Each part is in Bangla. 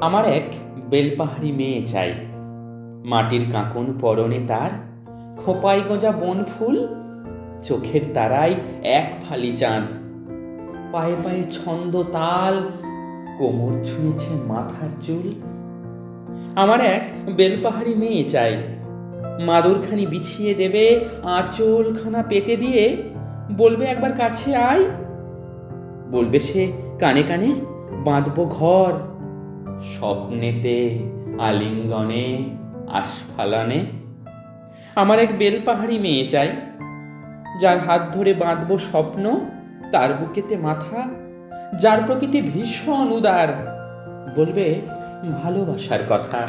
আমার এক বেলপাহাড়ি মেয়ে চাই। মাটির কাঁকন পরনে তার খোপাই গোঁজা বন ফুল, চোখের তারায় এক ফালি চাঁদ। পায়ে পায়ে ছন্দ তাল, কোমর ছুঁয়েছে মাথার চুল। আমার এক বেলপাহাড়ি মেয়ে চাই। মাদুরখানি বিছিয়ে দেবে, আঁচলখানা পেতে দিয়ে বলবে, একবার কাছে আয়। বলবে সে কানে কানে বাঁধবো ঘর স্বপ্নেতে, আলিঙ্গনে আস্ফালনে আমার এক বেলপাহাড়ি মেয়ে চাই, যার হাত ধরে বাঁধবো স্বপ্ন, তার বুকেতে মাথা, যার প্রকৃতি ভীষণ উদার, বলবে ভালোবাসার কথা।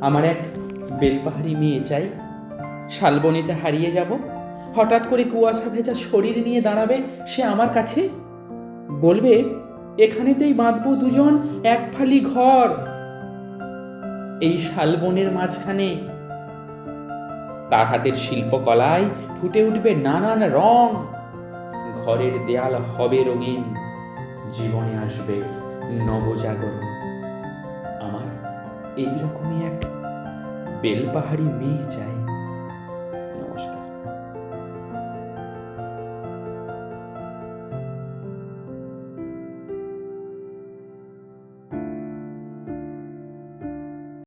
আমার এক বেলপাহাড়ি মেয়ে চাই, শালবনিতে হারিয়ে যাব, হঠাৎ করে কুয়াশা ভেজা শরীর নিয়ে দাঁড়াবে, সে আমার কাছে বলবে এখানেতেই বাঁধবো দুজন, এক ফালি ঘর। এই শালবনের মাঝখানে তার হাতের শিল্পকলায় ফুটে উঠবে নানান রং। ঘরের দেয়াল হবে রঙিন, জীবনে আসবে নবজাগরণ। আমার এইরকমই এক বেলপাহাড়ি মেয়ে চাই।